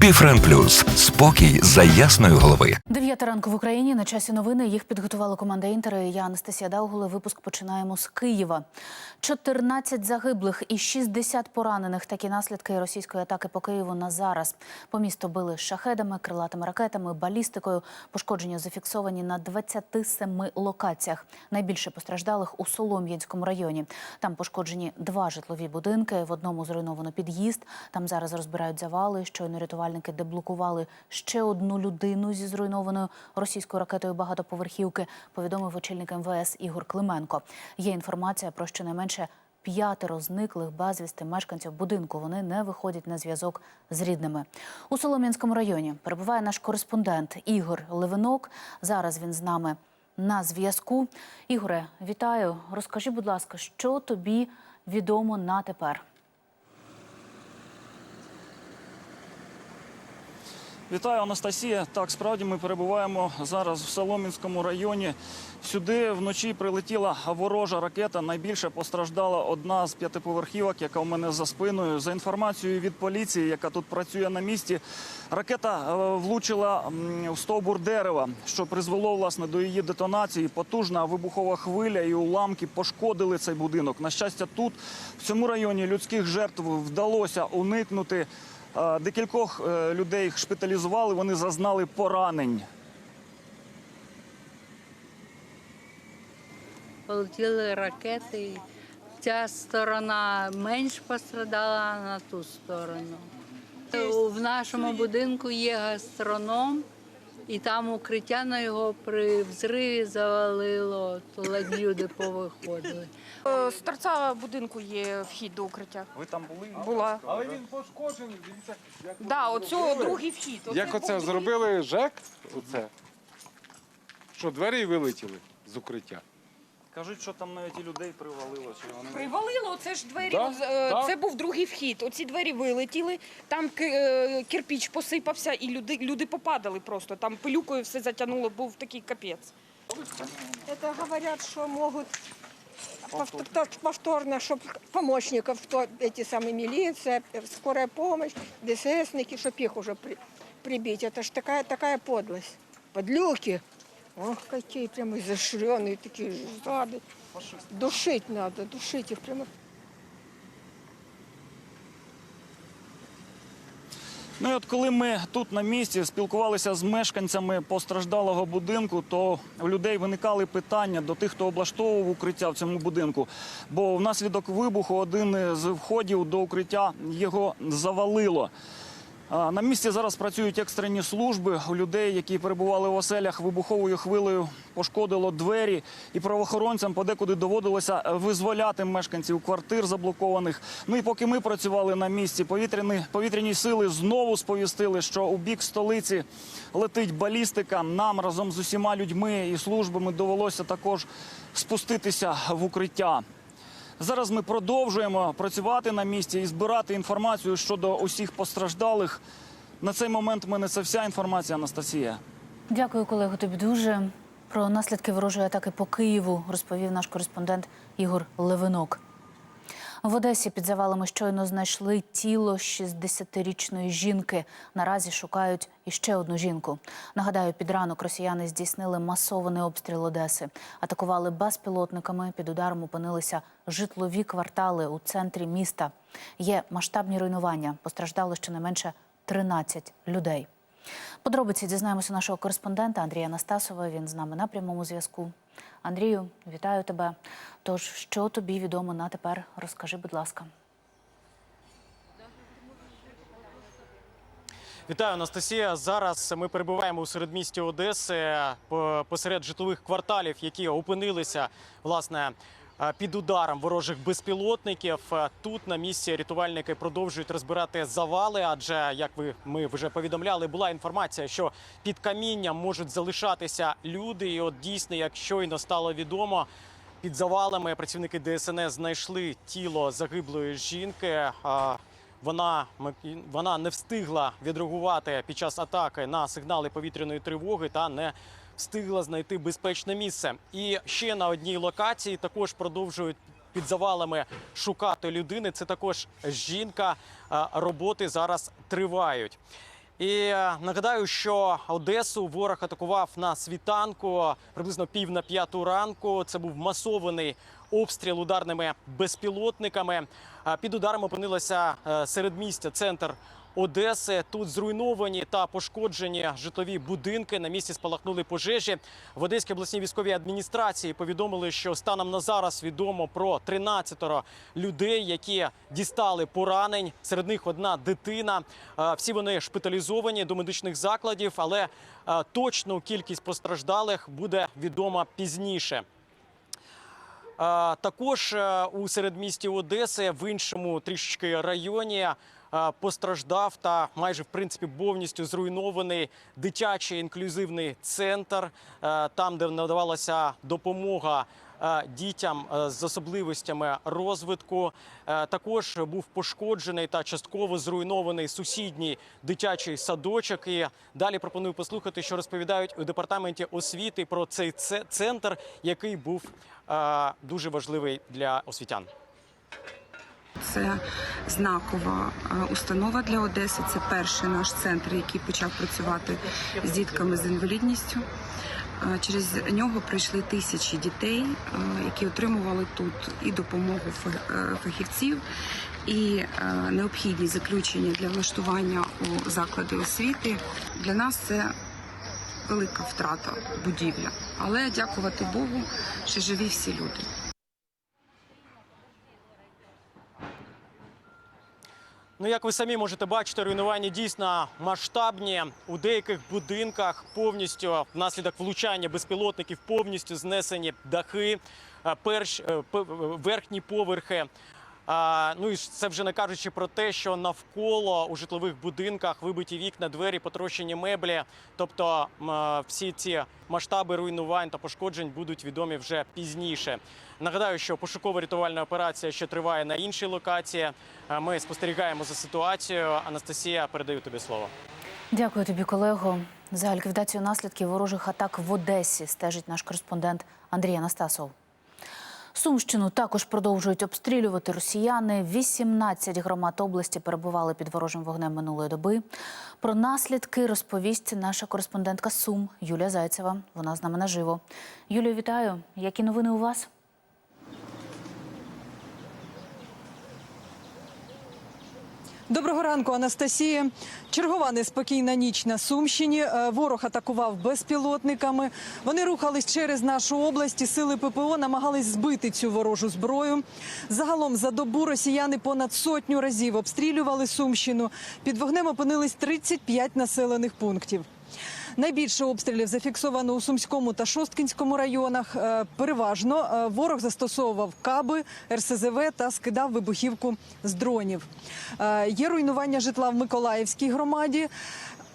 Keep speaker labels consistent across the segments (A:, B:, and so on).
A: Біфрен Плюс спокій за ясної голови.
B: Дев'ята ранку в Україні на часі новини. Їх підготувала команда Інтера. Я Анастасія Даугула. Випуск починаємо з Києва. 14 загиблих і 60 поранених. Такі наслідки російської атаки по Києву на зараз. По місту били шахедами, крилатими ракетами, балістикою. Пошкодження зафіксовані на 27 локаціях. Найбільше постраждалих у Солом'янському районі. Там пошкоджені два житлові будинки. В одному зруйновано під'їзд. Там зараз розбирають завали. Щойно рятувальники деблокували ще одну людину зі зруйнованою російською ракетою багатоповерхівки. Повідомив очільник МВС Ігор Клименко. Є інформація про щонайменше п'ятеро зниклих безвісти мешканців будинку. Вони не виходять на зв'язок з рідними. У Солом'янському районі перебуває наш кореспондент Ігор Левинок. Зараз він з нами на зв'язку. Ігоре, вітаю. Розкажи, будь ласка, що тобі відомо на тепер?
C: Вітаю, Анастасія. Так, справді ми перебуваємо зараз в Соломінському районі. Сюди вночі прилетіла ворожа ракета. Найбільше постраждала одна з п'ятиповерхівок, яка у мене за спиною. За інформацією від поліції, яка тут працює на місці, ракета е, влучила в стовбур дерева, що призвело власне до її детонації. Потужна вибухова хвиля і уламки пошкодили цей будинок. На щастя, тут в цьому районі людських жертв вдалося уникнути. Декількох е, людей шпиталізували, вони зазнали поранень.
D: полетіли ракети. Ця сторона менш пострадала на ту сторону. В нашому будинку є гастроном, і там укриття на його при взриві завалило, то ледь люди повиходили.
E: Е, З торця будинку є вхід до укриття.
C: Ви там були?
E: Була.
F: Але він пошкоджений, дивіться, як,
E: Да, оцього другий вхід.
F: як оце зробили ЖЕК, оце, що двері вилетіли з укриття.
C: Кажуть, що там навіть і людей привалило. Чи вони...
E: Привалило, це ж двері.
F: Да,
E: от, е,
F: да.
E: Це був другий вхід. Оці двері вилетіли, там ки- е, кирпіч посипався, і люди, люди попадали просто. Там пилюкою все затягнуло, був такий капець.
G: Это говорят, что могут повтор- повторно, чтобы помощников, кто эти самые милиция, скорая помощь, ДССники, чтобы их уже при- прибить. Это ж такая, такая подлость. Подлюки. Ох, какие прямо изощренные такие жады. Душить надо, душить их прямо.
C: Ну і от коли ми тут на місці спілкувалися з мешканцями постраждалого будинку, то у людей виникали питання до тих, хто облаштовував укриття в цьому будинку. Бо внаслідок вибуху один з входів до укриття його завалило. На місці зараз працюють екстрені служби. У людей, які перебували в оселях, вибуховою хвилею пошкодило двері, і правоохоронцям подекуди доводилося визволяти мешканців квартир заблокованих. Ну і поки ми працювали на місці, повітряні, повітряні сили знову сповістили, що у бік столиці летить балістика. Нам разом з усіма людьми і службами довелося також спуститися в укриття. Зараз ми продовжуємо працювати на місці і збирати інформацію щодо усіх постраждалих. На цей момент в мене це вся інформація, Анастасія.
B: Дякую, колего. Тобі дуже про наслідки ворожої атаки по Києву розповів наш кореспондент Ігор Левинок. В Одесі під завалами щойно знайшли тіло 60-річної жінки. Наразі шукають іще одну жінку. Нагадаю, під ранок росіяни здійснили масований обстріл Одеси. Атакували безпілотниками. Під ударом опинилися житлові квартали у центрі міста. Є масштабні руйнування. Постраждало щонайменше 13 людей. Подробиці дізнаємося нашого кореспондента Андрія Анастасова. Він з нами на прямому зв'язку. Андрію, вітаю тебе. Тож, що тобі відомо на тепер? Розкажи, будь ласка.
H: Вітаю, Анастасія. Зараз ми перебуваємо у середмісті Одеси по- посеред житлових кварталів, які опинилися власне під ударом ворожих безпілотників. Тут на місці рятувальники продовжують розбирати завали, адже як ви ми вже повідомляли, була інформація, що під камінням можуть залишатися люди. І от дійсно, як щойно стало відомо. Під завалами працівники ДСНС знайшли тіло загиблої жінки. Вона, вона не встигла відреагувати під час атаки на сигнали повітряної тривоги та не встигла знайти безпечне місце. І ще на одній локації також продовжують під завалами шукати людини. Це також жінка. Роботи зараз тривають. І нагадаю, що Одесу ворог атакував на світанку приблизно пів на п'яту ранку. Це був масований обстріл ударними безпілотниками. Під ударом опинилося е, середмістя, центр Одеси. Тут зруйновані та пошкоджені житлові будинки. На місці спалахнули пожежі. В Одеській обласній військовій адміністрації повідомили, що станом на зараз відомо про 13 людей, які дістали поранень. Серед них одна дитина. Е, Всі вони шпиталізовані до медичних закладів, але е, точну кількість постраждалих буде відома пізніше. Е, Також у середмісті Одеси в іншому трішечки районі постраждав та майже в принципі повністю зруйнований дитячий інклюзивний центр, е, там, де надавалася допомога. е, Дітям е, з особливостями розвитку також був пошкоджений та частково зруйнований сусідній дитячий садочок. І далі пропоную послухати, що розповідають у департаменті освіти про цей це- центр, який був дуже важливий для освітян.
I: Це знакова е, установа для Одеси. Це перший наш центр, який почав працювати з дітками з інвалідністю. Е, Через нього прийшли тисячі дітей, е, які отримували тут і допомогу фахівців, і необхідні заключення для влаштування у заклади освіти. Для нас це велика втрата будівля. Але дякувати Богу, що живі всі люди.
H: Ну, як ви самі можете бачити, руйнування дійсно масштабні. У деяких будинках повністю внаслідок влучання безпілотників повністю знесені дахи, е, перш, е, верхні поверхи. Ну і це вже не кажучи про те, що навколо у житлових будинках вибиті вікна, двері, потрощені меблі. Тобто е, всі ці масштаби руйнувань та пошкоджень будуть відомі вже пізніше. Нагадаю, що пошуково-рятувальна операція ще триває на іншій локації. Е, Ми спостерігаємо за ситуацією. Анастасія, передаю тобі слово.
B: Дякую тобі, колего. За ліквідацію наслідків ворожих атак в Одесі стежить наш кореспондент Андрій Анастасов. Сумщину також продовжують обстрілювати росіяни. 18 громад області перебували під ворожим вогнем минулої доби. Про наслідки розповість наша кореспондентка Сум Юлія Зайцева. Вона з нами наживо. Юлію, вітаю. Які новини у вас?
J: Доброго ранку, Анастасія. Чергова неспокійна ніч на Сумщині. Е, Ворог атакував безпілотниками. Вони рухались через нашу область. Сили ППО намагались збити цю ворожу зброю. Загалом за добу росіяни понад сотню разів обстрілювали Сумщину. Під вогнем опинились 35 населених пунктів. Найбільше обстрілів зафіксовано у Сумському та Шосткінському районах. Е, Переважно е, ворог застосовував каби, РСЗВ та скидав вибухівку з дронів. Е, Є руйнування житла в Миколаївській громаді.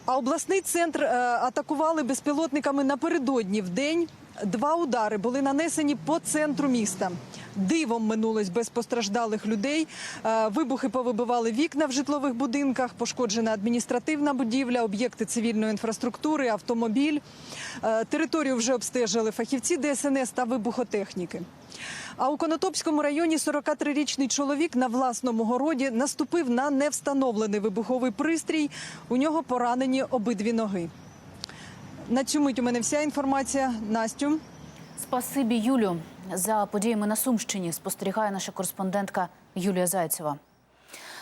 J: А обласний центр атакували безпілотниками напередодні в день. Два удари були нанесені по центру міста. Дивом минулось без постраждалих людей. Е, Вибухи повибивали вікна в житлових будинках, пошкоджена адміністративна будівля, об'єкти цивільної інфраструктури, автомобіль. Е, Територію вже обстежили фахівці ДСНС та вибухотехніки. А у Конотопському районі 43-річний чоловік на власному городі наступив на невстановлений вибуховий пристрій. У нього поранені обидві ноги. На цю мить у мене вся інформація. Настю.
B: Спасибі, Юлю. За подіями на Сумщині спостерігає наша кореспондентка Юлія Зайцева.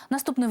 B: Наступний